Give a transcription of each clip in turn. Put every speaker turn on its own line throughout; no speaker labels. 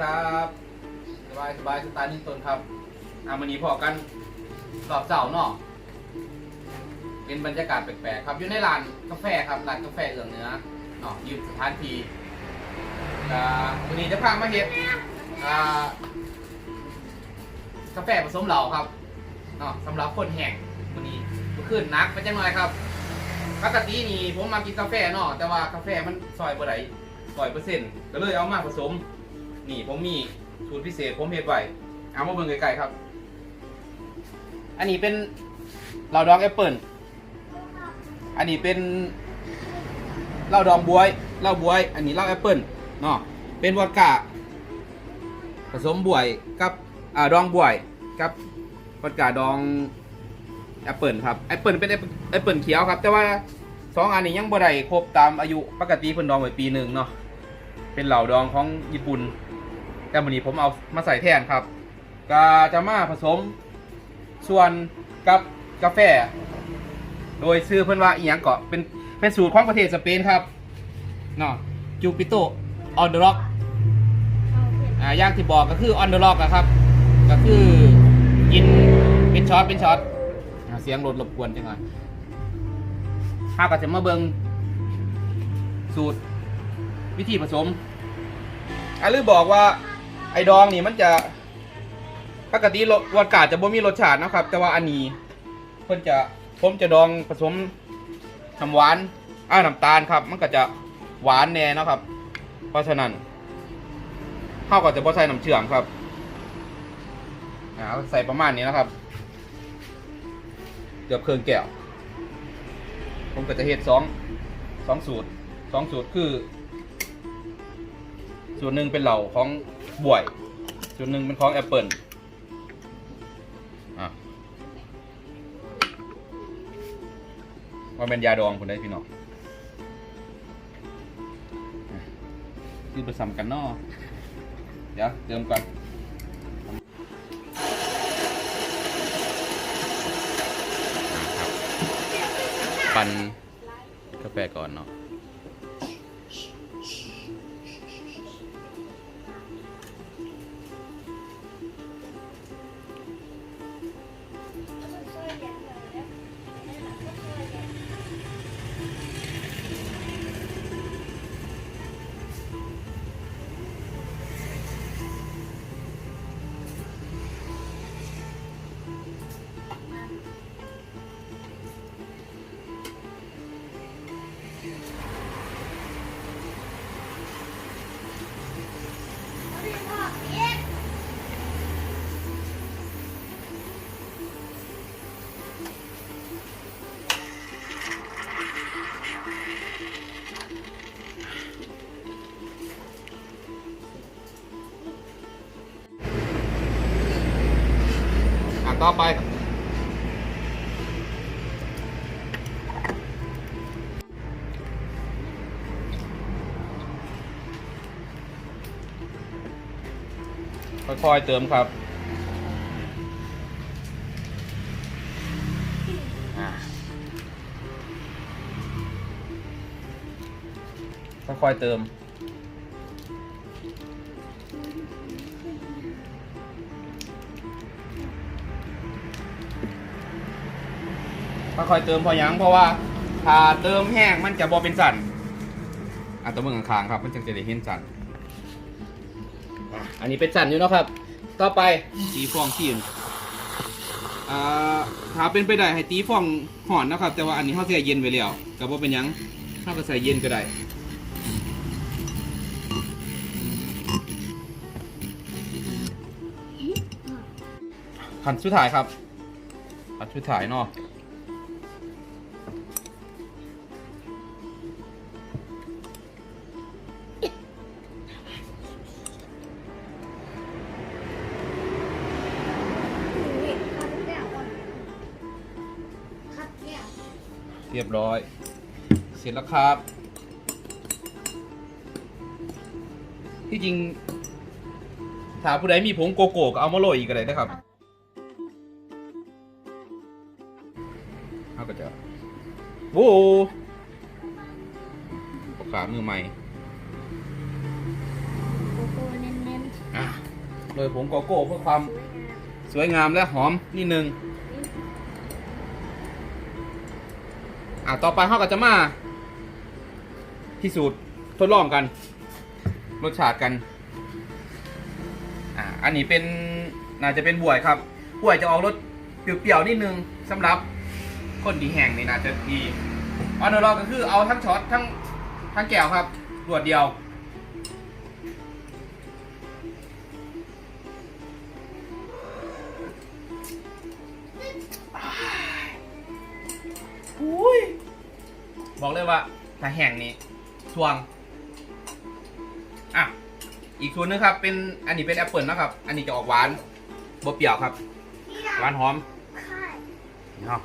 ครับสบายสบายสไตล์นิ่งตนครับอามันนี้พอกันรอบเสาเนาะเป็นบรรยากาศแปลกๆครับอยู่ในร้านกาแฟครับร้านกาแฟเอืองเนื้อเนาะยู่สถานที่วันนี้จะพามาเฮ็ดกาแฟผสมเหล้าครับเนาะสำหรับคนแห้งวันนี้ก็ขึ้นนักไปจังหน่อยครับปกตินี่ผมมากินกาแฟเนาะแต่ว่ากาแฟมันซอยบ่ได้ร้อยเปอร์เซ็นต์ก็เลยเอามาผสม นี่ผมมีสูตรพิเศษผมเฮ็ดไว้เอามาเบิ่งไกลๆครับ อันนี้เป็นเหล้าดองแอปเปิลอันนี้เป็นเหล้าดองบวยเหล้าบวย อันนี้เหล้าแอปเปิลเนาะเป็นวอดก้าผสมบวยกับอ่าดองบวยกับวอดก้าดองแอปเปิลครับแอปเปิลเป็นแอปแอปเปิลเขียวครับ แต่ว่าสองอันนี้ยังบ่ได้ครบตามอายุปกติเพิ่นดองไว้ปีหนึ่งเนาะเป็นเหล่าดองของญี่ปุ่น แต่วันนี้ผมเอามาใส่แทนครับก็จะมาผสมส่วนกับกาแฟ โดยซื้อเพื่อนว่าอีหยังเกาะเป็นเป็นสูตรของประเทศสเปนครับเนาะจูปิโตออนเดอร์ล็อกอ่าอย่างที่บอกก็คือออนเดอร์ล็อกครับ ก็คือกินเป็นช็อตเป็นช็อตอ่าเสียงรถรบกวนจังเลยถ้าก็จะมาเบิงสูตรวิธีผสมอันลือบอกว่า ไอ้ดองนี่มันจะปกติรสวอดกาจะบ่มีรสชาตินะครับ แต่ว่าอันนี้เพิ่นจะผมจะดองผสมน้ำหวานอ่าน้ำตาลครับ มันก็จะหวานแน่นะครับ เพราะฉะนั้นข้าวก็จะบ่ใส่น้ำเชื่อมครับใส่ประมาณนี้นะครับเกือบเครื่องแก้วผมก็จะเฮ็ดสองสองสูตรสองสูตรคือ ส่วนหนึ่งเป็นเหล่าของบวย ส่วนหนึ่งเป็นของแอปเปิลว่าเป็นยาดองคนได้พี่น้องอะคือผสมกันนอเดี๋ยวเติมกันปั่นกาแฟก่อนเนาะ ต่อไป ค่อยๆเติมครับค่อยๆเติม ค่อยๆเติมพอยังเพราะว่าถ้าเติมแห้งมันจะบอเป็นสันอะตัวเมือข้างๆครับ มันจึงจะได้เห็นสันอะอันนี้เป็นสันอยู่เนาะครับ ต่อไปตีฟองขี้นอ่าถ้าเป็นไปได้ให้ตีฟองห่อนนะครับ แต่ว่าอันนี้เขาเสียเย็นไปแล้วก็บ่เป็นหยังเขาก็ใส่เย็นก็ได้ขั้นสุดท้ายครับขั้นสุดท้ายเนาะ เรียบร้อย เสร็จแล้วครับ ที่จริง ถ้าผู้ใดมีผงโกโก้ก็เอามาโรยอีกก็ได้นะครับเอาก็จะโว้ปากกามือใหม่
โกโก้เน้น
โดยผงโกโก้เพื่อความสวยงามและหอมนิดนึง อะต่อไปเขาก็จะมาพิสูจน์ทดลองกัน รสชาติกัน อะอันนี้เป็นน่าจะเป็นบวยครับบวยจะออกรสเปรี้ยวๆนิดนึงสำหรับคนที่แห้งนี่น่าจะดีออนเดอร์ลก็คือเอาทั้งช็อตทั้งทั้งแก้วครับรวดเดียวอุ้ย บอกเลยว่าถ้าแห้งนี่ทวง อะ อีกส่วนหนึงครับ เป็นอันนี้เป็นแอปเปิลนะครับ อันนี้จะออกหวานบเปรี้ยวครับ หวานหอมนี่เนาะ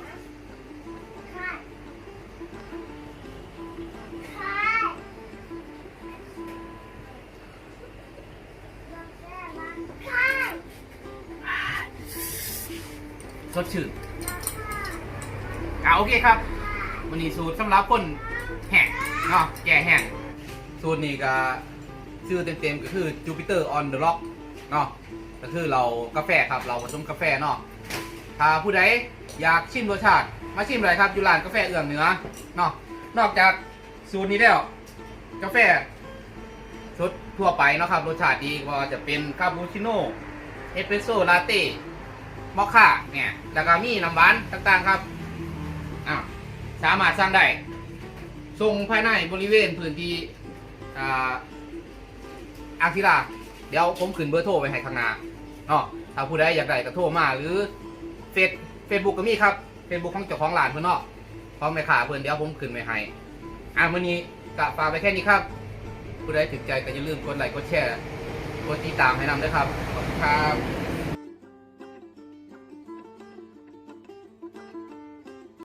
สดชื่นอ่าโอเคครับ วันนี้สูตรสำหรับคนแห้งเนาะแก่แห้งสูตรนี้ก็ชื่อเต็มๆก็คือ Jupiter on the Rock เนาะก็คือเรากาแฟครับ เราผสมกาแฟเนาะถ้าผู้ใดอยากชิมรสชาติ มาชิมเลยครับอยู่ร้านกาแฟเอื้องเหนือเนาะนอกจากสูตรนี้แล้ว กาแฟสดทั่วไปเนาะครับรสชาติดีก็จะเป็นคาปูชิโน่เอสเปรสโซ่ลาเต้มอคค่าเนี่ยแล้วก็มีน้ำหวานต่างๆครับอะ สามารถสร้างได้ส่งภายในบริเวณพื้นที่อ่าอาคิราเดี๋ยวผมขึ้นเบอร์โทรไปให้ข้างหน้าเนาะถ้าผู้ใดอยากได้ก็โทรมาหรือเฟซเฟซบุ๊กก็มีครับเฟซบุ๊กของเจ้าของร้านเพื่อนเนาะพร้อมไปขาเพื่อนเดี๋ยวผมขึ้นไปให้อะวันนี้กะฝากไปแค่นี้ครับ ผู้ใดถึงใจก็อย่าลืมกดไลค์กดแชร์กดติดตามให้นำด้วยครับขอบคุณครับ